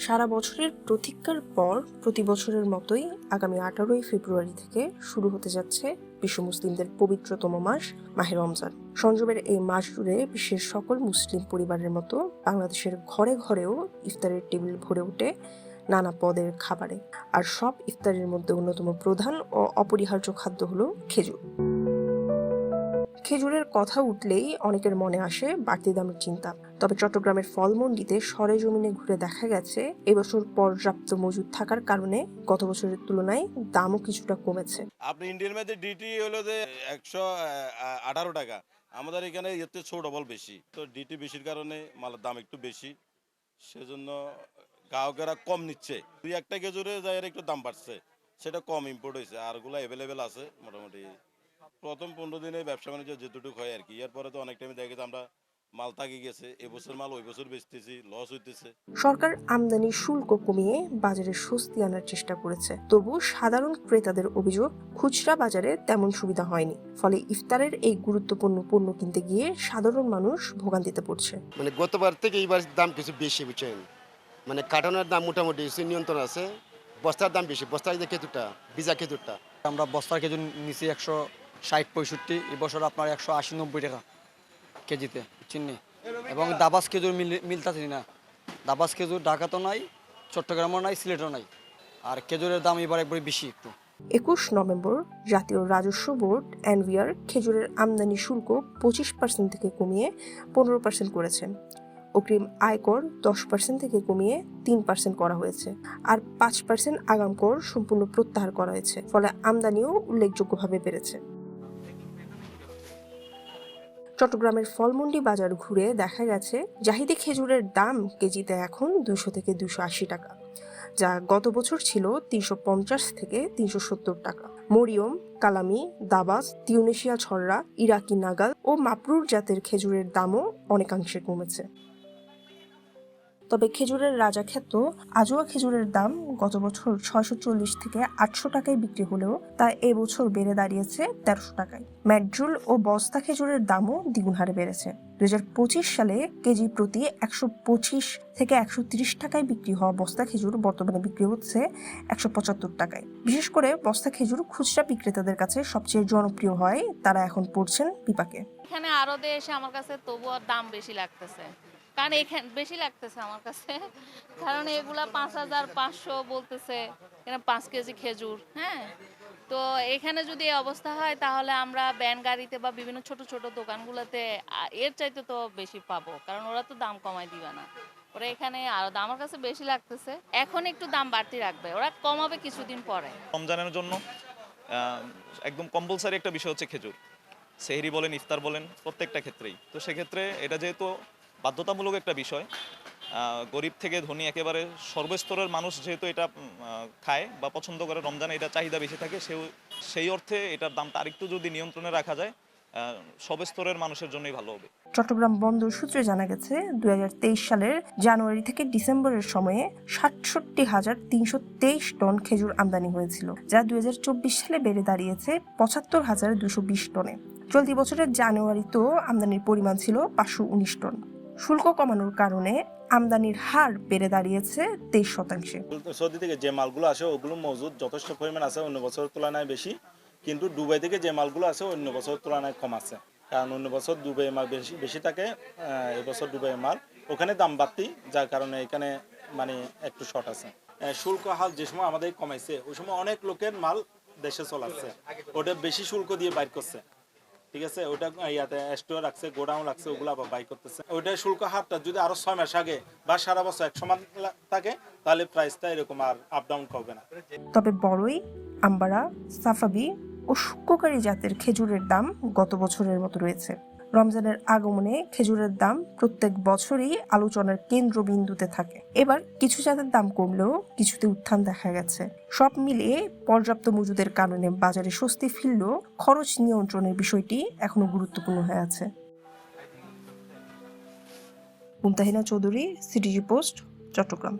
সারা বছরের প্রতীক্ষার পর প্রতি বছরের মতোই আগামী আঠারোই ফেব্রুয়ারি থেকে শুরু হতে যাচ্ছে বিশ্ব মুসলিমদের পবিত্রতম মাস, মাহে রমজান। সংযমের এই মাস জুড়ে বিশ্বের সকল মুসলিম পরিবারের মতো বাংলাদেশের ঘরে ঘরেও ইফতারের টেবিল ভরে ওঠে নানা পদের খাবারে। আর সব ইফতারের মধ্যে অন্যতম প্রধান ও অপরিহার্য খাদ্য হলো খেজুর। খেজুরের কথা উঠলেই অনেকের মনে আসে বাড়তি দামের চিন্তা। তবে চট্টগ্রামের ফলমন্ডিতে সরেজমিনে ঘুরে দেখা গেছে, এবছর পর্যাপ্ত মজুদ থাকার কারণে গত বছরের তুলনায় দামও কিছুটা কমেছে। আপনি ইন্ডিয়ান মধ্যে ডিটি হলো যে একশো আঠারো টাকা। আমাদের এখানে এর থেকে ছো ডবল বেশি। তো ডিটি বেশির কারণে মালের দাম একটু বেশি। সেজন্য গ্রাহকেরা কম নিচ্ছে। দুই একটা খেজুরে যাই একটু দাম বাড়ছে। সেটা কম ইম্পোর্ট হয়েছে। আরগুলো অ্যাভেলেবেল আছে, মোটামুটি। প্রথম পনেরো দিনে ব্যবসা বাণিজ্য যেটুকু হয় আর কি। এরপরে তো অনেক টাইমে দেখা গেছে আমরা মাল থাকি গেছে এবছর মাল ওই বছর বেচতেছি লস হইতেছে। সরকার আমদানি শুল্ক কমিয়ে বাজারে স্বস্তি আনার চেষ্টা করেছে। তবু সাধারণ ক্রেতাদের অভিযোগ খুচরা বাজারে তেমন সুবিধা হয়নি। ফলে ইফতারের এই গুরুত্বপূর্ণ পণ্য কিনতে গিয়ে সাধারণ মানুষ ভোগান্তিতে পড়ছে। মানে গতবার থেকে এইবার দাম কিছু বেশি বুঝছেন? মানে কাটানোর দাম মোটামুটি নিয়ন্ত্রণ আছে। বস্তার দাম বেশি বস্তার যে খেতুরটা ভিজা খেতুরটা আমরা বস্তার কেজি নিচে একশো ষাট পঁয়ষট্টি এবছর আপনার একশো আশি নব্বই টাকা কেজিতে, চিনি। এবং দাবাস খেজুর মিল, মিলতাছি না। দাবাস খেজুর ঢাকা তো নাই, চট্টগ্রামও নাই, সিলেটও নাই। আর খেজুরের দাম এবার একবারে বেশি একটু। একুশ নভেম্বর জাতীয় রাজস্ব বোর্ড এনভিআর খেজুরের আমদানি শুল্ক পঁচিশ পার্সেন্ট থেকে কমিয়ে পনেরো পার্সেন্ট করেছে। অগ্রিম আয়কর দশ পার্সেন্ট থেকে কমিয়ে তিন পার্সেন্ট করা হয়েছে। আর পাঁচ পার্সেন্ট আগাম কর সম্পূর্ণ প্রত্যাহার করা হয়েছে। ফলে আমদানিও উল্লেখযোগ্যভাবে বেড়েছে। চট্টগ্রামের ফলমন্ডি বাজার ঘুরে দেখা গেছে জাহিদি খেজুরের দাম কেজিতে এখন দুশো থেকে দুশো আশি টাকা, যা গত বছর ছিল তিনশো পঞ্চাশ থেকে তিনশো সত্তর টাকা। মরিয়ম, কালামি, দাবাস, তিউনেশিয়া ছররা ইরাকি নাগাল ও মাপরুর জাতের খেজুরের দামও অনেকাংশে কমেছে। তবে খেজুরের রাজা খ্যাত আজোয়া খেজুরের দাম গত বছর ছয়শো চল্লিশ থেকে আটশো টাকায় বিক্রি হলেও তা এবছর বেড়ে দাঁড়িয়েছে তেরোশো টাকায়। ম্যাকজুল ও বস্তা খেজুরের দামও দ্বিগুণ হারে বেড়েছে। দু পঁচিশ সালে কেজি প্রতি একশো পঁচিশ থেকে একশো তিরিশ টাকায় বিক্রি হওয়া বস্তা খেজুর বর্তমানে বিক্রি হচ্ছে একশো পঁচাত্তর টাকায়। বিশেষ করে বস্তা খেজুর খুচরা বিক্রেতাদের কাছে সবচেয়ে জনপ্রিয় হয়, তারা এখন পড়ছেন বিপাকে এখানে আরও এসে আমার কাছে তবুও দাম বেশি লাগতেছে। কারণ এখানে বেশি লাগতেছে আমার কাছে। কারণ এগুলা পাঁচ হাজার পাঁচশো বলতেছে পাঁচ কেজি খেজুর হ্যাঁ? তো এখানে যদি এই অবস্থা হয়, তাহলে আমরা ব্যান গাড়িতে বা বিভিন্ন ছোট ছোট দোকানগুলোতে এর চাইতে তো বেশি পাবো। কারণ ওরা তো দাম কমাই দিবে না। ওরা এখানে আরও আমার কাছে বেশি লাগতেছে। এখন একটু দাম বাড়তি রাখবে। ওরা কমাবে কিছুদিন পরে। রমজানের জন্য একদম কম্পালসারি একটা বিষয় হচ্ছে খেজুর। সেহরি বলেন, ইফতার বলেন, প্রত্যেকটা ক্ষেত্রেই। তো সেক্ষেত্রে এটা যেহেতু বাধ্যতামূলক একটা বিষয়। গরিব থেকে ধনী একেবারে সর্বস্তরের মানুষ যেহেতু এটা খায় বা পছন্দ করে, রমজানে এটা চাহিদা বেশি থাকে, সেও, সেই অর্থে এটার দামটা আরেকটু যদি নিয়ন্ত্রণে রাখা যায় সব মানুষের জন্যই ভালো হবে। চট্টগ্রাম বন্দর সূত্রে জানা গেছে দু হাজার তেইশ সালের জানুয়ারি থেকে ডিসেম্বরের সময়ে সাতষট্টি হাজার তিনশো তেইশ টন খেজুর আমদানি হয়েছিল, যা দুই হাজার চব্বিশ সালে বেড়ে দাঁড়িয়েছে পঁচাত্তর হাজার দুশো বিশ টনে। চলতি বছরের জানুয়ারিতেও আমদানির পরিমাণ ছিল পাঁচশো উনিশ টন। শুল্ক কমানোর কারণে আমদানির হার বেড়ে দাঁড়িয়েছে তেইশ শতাংশে। সৌদি থেকে যে মালগুলো আসে, ওগুলো মজুদ যথেষ্ট পরিমাণ আছে, অন্য বছরের তুলনায় বেশি। কিন্তু দুবাই থেকে যে মালগুলো আছে অন্য বছরের তুলনায় কম আছে। কারণ অন্য বছর দুবাই মাল বেশি বেশি থাকে এবছর দুবাই মাল। ওখানে দাম বাড়তি, যার কারণে এখানে মানে একটু শর্ট আছে। শুল্ক হাল যে সময় আমাদের কমাইছে, ওই সময় অনেক লোকের মাল দেশে চলাচ্ছে ওটা বেশি শুল্ক দিয়ে বাইর করছে। ঠিক আছে? ওটা ইয়াতে স্টোর রাখছে গোডাউন রাখছে, ওগুলো আবার বাই করতেছে। ওইটা শুল্ক হারটা যদি আরও ছয় মাস আগে বা সারা বছর এক সমান থাকে, তাহলে প্রাইসটা এরকম আর আপ ডাউন করবে না। তবে বড়ই, আম্বারা, সাফাবি ও শুক্ককারী জাতের খেজুরের দাম গত বছরের মতো রয়েছে। রমজানের আগমনে খেজুরের দাম প্রত্যেক বছরই আলোচনার কেন্দ্রবিন্দুতে থাকে। এবার কিছু জাতের দাম কমলেও কিছুতে উত্থান দেখা গেছে। সব মিলিয়ে পর্যাপ্ত মজুদের কারণে বাজারে স্বস্তি ফিরলেও খরচ নিয়ন্ত্রণের বিষয়টি এখনও গুরুত্বপূর্ণ হয়ে আছে। Mumtahina Chowdhury, CTG post, Chattogram.